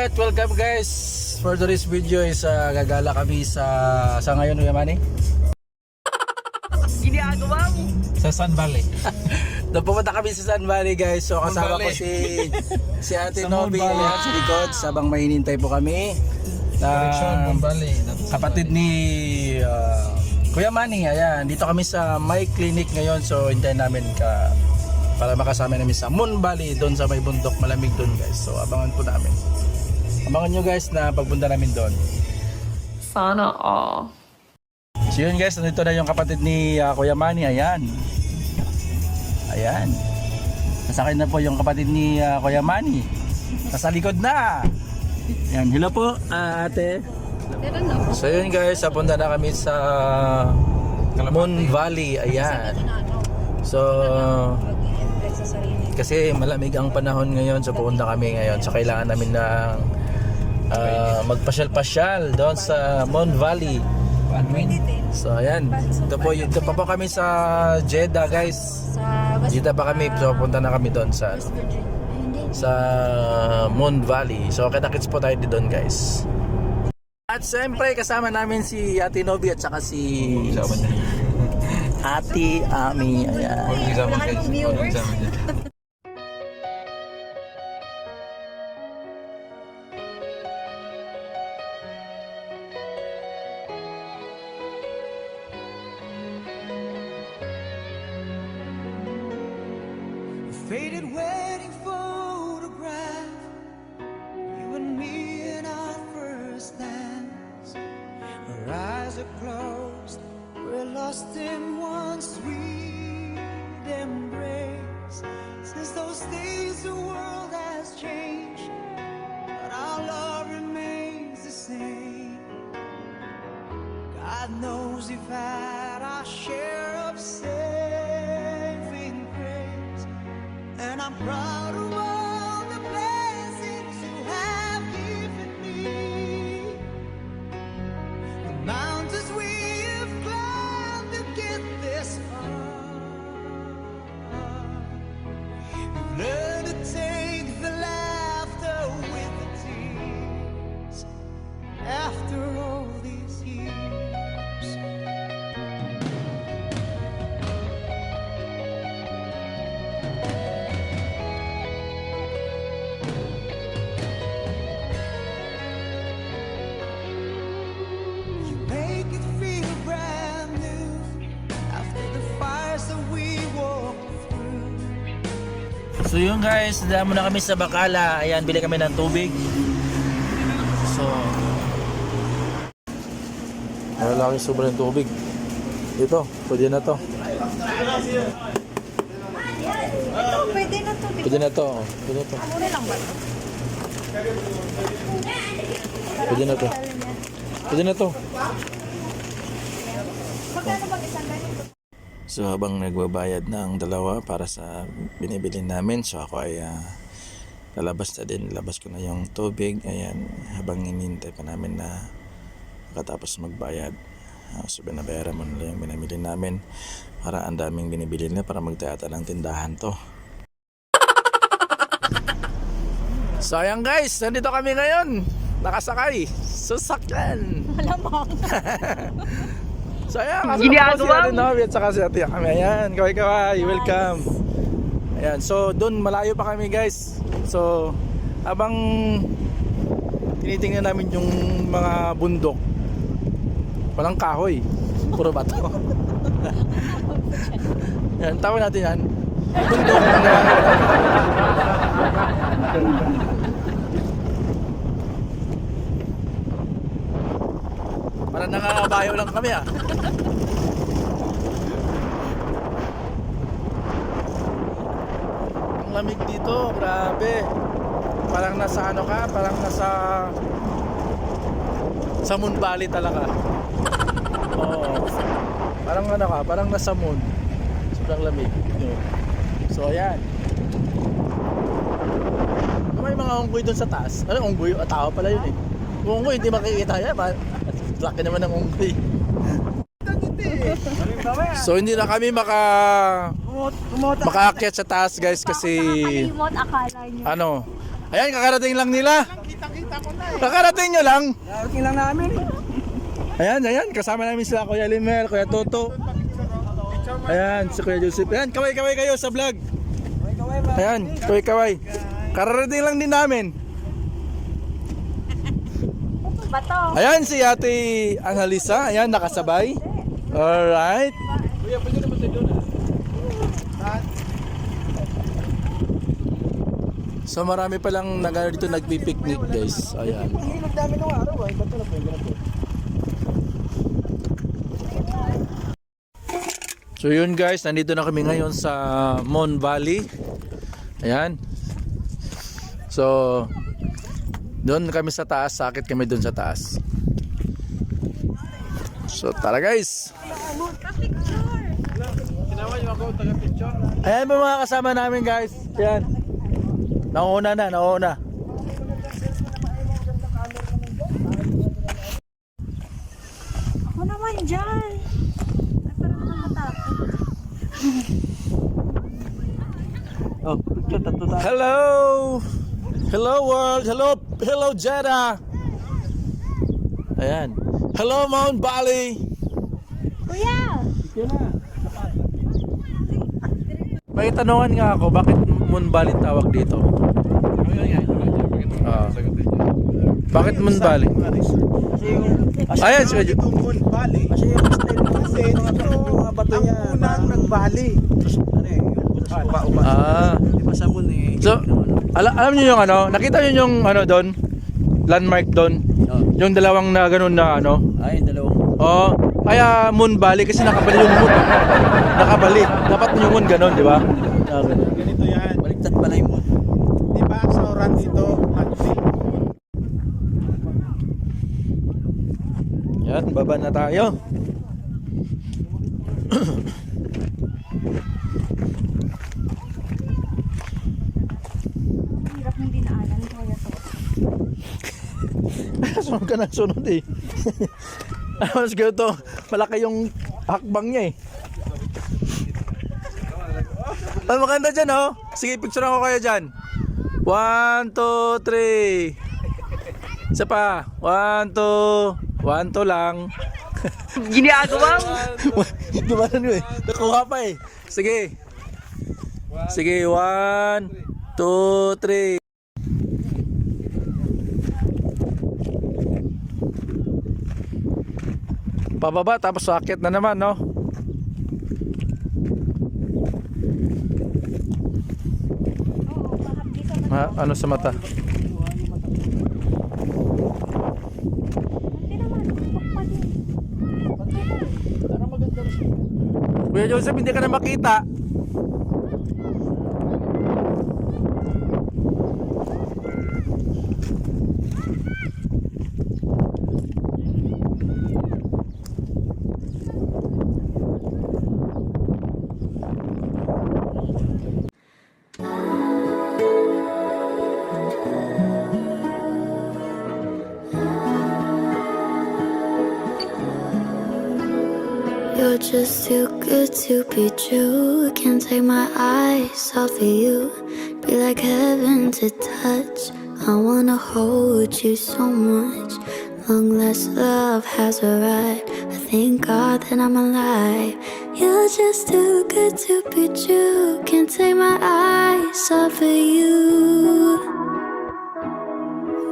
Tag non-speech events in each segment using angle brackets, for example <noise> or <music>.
Alright, welcome guys. For today's video is uh, gagala kami sa sa ngayon Uyamani? Ginagawa mo. Sa Sun Valley. <laughs> Doon pumunta kami sa Sun Valley guys. So kasama ko si si Ate Nobi ayan, sa likod sabang mainintay po kami. Na kapatid ni uh, Kuya Manny, ayan, dito kami sa My Clinic ngayon. So hintayin namin ka para makasama namin sa Moon Valley doon sa may bundok malamig doon guys. So abangan po namin. Abangan nyo guys na pagpunta namin doon. Sana all. So yun guys, nandito na yung kapatid ni uh, Kuya Manny, ayan. Ayan. Sasakay na po yung kapatid ni uh, Kuya Manny. Nasa likod na. Ayan, hello po uh, ate. So yun guys, napunta na kami sa Moon Valley, ayan. So, kasi malamig ang panahon ngayon, so pupunta kami ngayon. So kailangan namin ng ah, magpasyal-pasyal doon sa Moon Valley. So ayan, ito po, ito pa po kami sa Jeddah guys. Jeddah pa kami, so punta na kami doon sa hindi. sa Moon Valley. So kita-kits po tayo doon guys. At siyempre kasama namin si Ate Nobi at saka si. Ate Ami. Ayan. Faded wedding photograph. You and me in our first dance. Our eyes are closed. We're lost in one sweet embrace. Since those days the world has changed But our love remains the same. God knows we've had our share of saving I'm proud of So yun guys, damo na kami sa Bacala. Ayan, bili kami ng tubig. So, wala kami sobrang tubig. Dito, pwede na to. Oh, pwede na to. Pwede na to. oh. Pwede na to. Mura lang ba to? Pwede na to. Pwede na to. Magkano bang isang ganito? So habang nagbabayad ng dalawa para sa binibili namin, so ako ay ah, lalabas na din, labas ko na yung tubig, ayan, habang inintay pa namin na makatapos magbayad. Uh, so binabayaran mo nila yung binamili namin para ang daming binibili nila para magtayata ng tindahan to. So ayan guys, nandito kami ngayon, nakasakay, susakyan. Malamang. <laughs> So ayan, kasama ko si Ginagawa Ate mo. Novi at saka si Ate kami. Ayan, kaway kaway, welcome. Ayan, so doon malayo pa kami guys. So habang tinitingnan namin yung mga bundok, walang kahoy, puro bato. <laughs> yan, tawa natin yan. Bundok <laughs> na Parang nakakabayo lang kami ah. Ang lamig dito, grabe. Parang nasa ano ka, parang nasa sa Moon Valley talaga. <laughs> Oo. Parang ano ka, parang nasa moon. Sobrang lamig. So ayan. May mga unggoy doon sa taas. Ano unggoy? Ah, tao pala yun eh. Unggoy, hindi makikita yan. Laki naman ng unggoy. So hindi na kami maka makaakyat sa taas guys kasi Nakakalimot akala nyo. ano Ayan, kakarating lang nila. Kakarating nyo lang. Karating lang namin. Ayan, ayan, kasama namin sila Kuya Limer, Kuya Toto. Ayan, si Kuya Joseph. Ayan, kaway-kaway kayo sa vlog. Ayan, kaway-kaway. Kararating lang din namin. Bato. Ayan si Ate Annalisa, ayan nakasabay. Alright. So marami palang nag ano dito nagpi-picnic guys. Ayan. Hilog namin nung araw ay. Ba't na po? So yun guys, nandito na kami ngayon sa Mon Valley. Ayan. So doon kami sa taas, sakit kami doon sa taas. So tara guys. Ayan po mga kasama namin guys. Ayan. Nauna na, nauna. Ako naman dyan. Ay, parang nakatakot. Oh. Hello! Hello world! Hello! Hello Jeddah! Ayan. Hello Mount Bali! Kuya! May tanungan nga ako, bakit Moon Valley tawag dito? Ah. bakit Moon? Kasi yung... Ayan, si Ito Moon Valley. Kasi yung style Kasi mga bato ang niya. unang nagbali. Ano eh, yung upa-upa. Ah. Di ba sabon eh. So, ala- alam niyo yung ano, nakita niyo yung ano doon? Landmark doon? Oh. Yung dalawang na ganun na ano? Ay, dalawang... Oo. kaya Moon Valley kasi nakabali yung moon. Nakabali. Dapat yung moon ganun, di ba? Ganun. Ganito yan. Baliktad pala yung moon. Di ba sa oran dito, Magdi? Yan, baba na tayo. Ang hirap ng dinaanan, Kuya to. Sunod ka na sunod eh. Ano siguro to, malaki yung hakbang niya eh. Ang maganda dyan oh. Sige, picture ako kayo dyan. One, two, three. Isa pa. One, two. One, two lang. <laughs> Ginagawa mo. Di ba ano eh? Nakuha pa eh. Sige. Sige, one, two, three. Pababa tapos sakit na naman, no? Ma ano sa mata? Kuya Joseph, hindi ka na makita. You're just too good to be true. Can't take my eyes off of you. Be like heaven to touch. I wanna hold you so much. Long last love has arrived. I thank God that I'm alive. You're just too good to be true. Can't take my eyes off of you.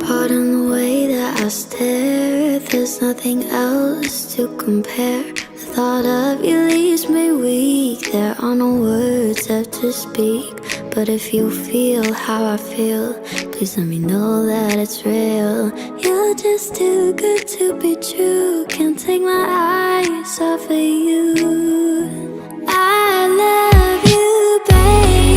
Pardon the way that I stare. There's nothing else to compare. Thought of you leaves me weak. There are no words left to speak. But if you feel how I feel, please let me know that it's real. You're just too good to be true. Can't take my eyes off of you. I love you, baby.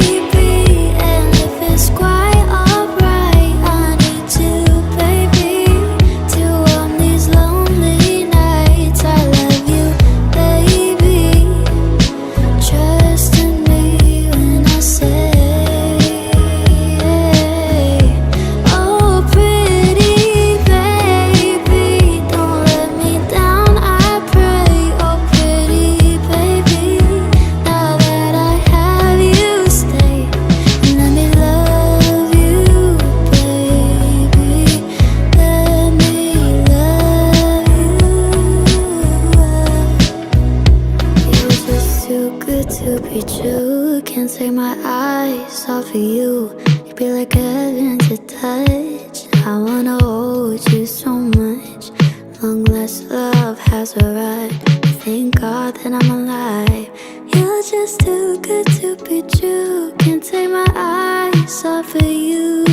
Arrived. Thank God that I'm alive. You're just too good to be true. Can't take my eyes off of you.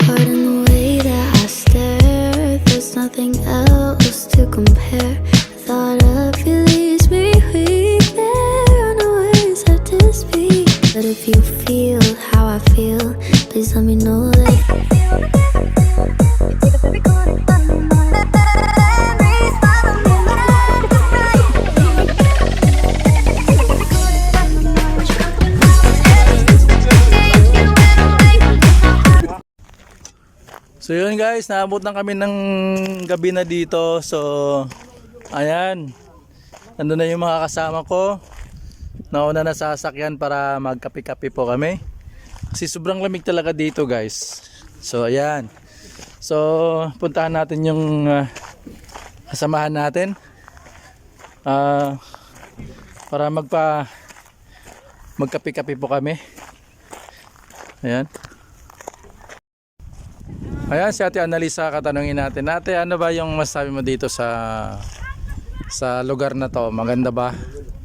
Pardon the way that I stare. There's nothing else to compare. The thought of you leaves me weak. There are no words left to speak. But if you feel how I feel, please let me know So yun guys, naabot na kami ng gabi na dito. So, ayan. Nandun na yung mga kasama ko. Nauna na sa sasakyan para magkape-kape po kami. Kasi sobrang lamig talaga dito guys. So, ayan. So, puntahan natin yung ah, kasamahan natin. Ah, para magpa magkape-kape po kami. Ayan. Ayan, si Ate Annalisa, katanungin natin. Ate, ano ba yung masabi mo dito sa sa lugar na to? Maganda ba?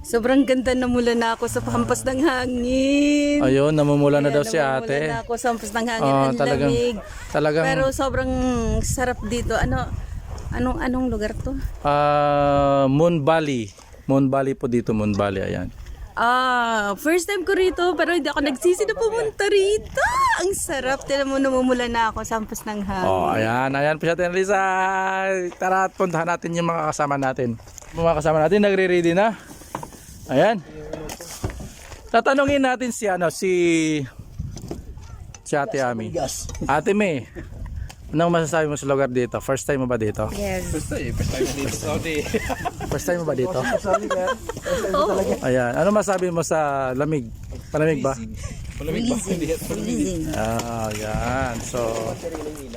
Sobrang ganda na mula na ako sa hampas ng hangin. Ayun, namumula na Ayan, daw si namumula ate. na ako sa hampas ng hangin. Ah, Ang talagang- lamig. Talagang Pero sobrang sarap dito. Ano, anong anong lugar to? ah, Moon Valley. Moon Valley po dito, Moon Valley. Ayan. Ah, first time ko rito pero hindi ako nagsisi na pumunta rito. Ang sarap. Tinan mo, namumula na ako sa hampas ng hangin. Oh, ayan, ayan po si Ate Annalisa. Tara, at puntahan natin yung mga kasama natin. Yung mga kasama natin, nagre-ready na. Ayan. Tatanungin natin si ano, si si Ate Ami. Ate May, anong masasabi mo sa lugar dito? First time mo ba dito? Yes. First time mo ba dito? <laughs> Ayan. Ano masabi mo sa lamig? Malamig ba? Ah, yan. So,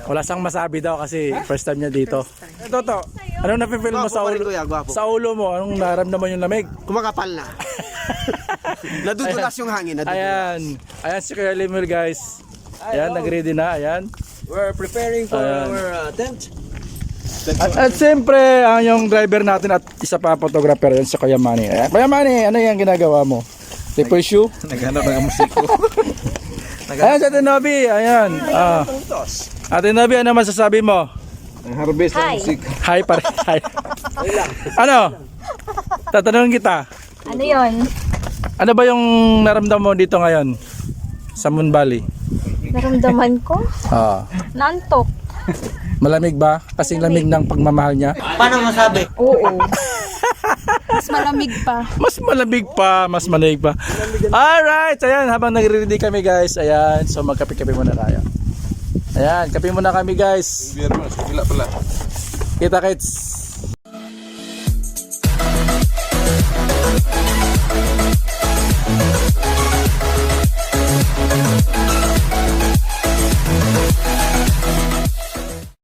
wala siyang masabi daw kasi first time niya dito. Ito to. Anong nafe-feel mo sa ulo? Sa ulo mo, anong naramdaman yung lamig? Kumakapal na. <laughs> Nadudulas yung hangin. Nadudulas. Ayan. Ayan si Kuya Limil guys. Ayan, nag-ready na. Ayan. We're preparing for our tent. At, at siyempre, ang yung driver natin at isa pa photographer yan si Kuya Manny. Ayan. Kuya Manny, ano yung ginagawa mo? Triple shoe? <laughs> Naghanap ng musiko. <laughs> Ayan si Ate Nobi, ayan. Ah. Ate Nobi, ano masasabi mo? Harvest Hi. Hi pare, <laughs> hi. ano? Tatanungin kita. Ano yon? Ano ba yung naramdaman mo dito ngayon? Sa Moon Valley? Naramdaman ko? Ah. Nantok. Malamig ba? Kasing lamig ng pagmamahal niya? Oo. Mas malamig pa. Mas malamig pa, mas malamig pa. Alright, ayan, habang nagre-ready kami guys, ayan, so magkape-kape muna tayo. Ayan, kape muna kami guys. Biyernes, kabila pala. Kita kits.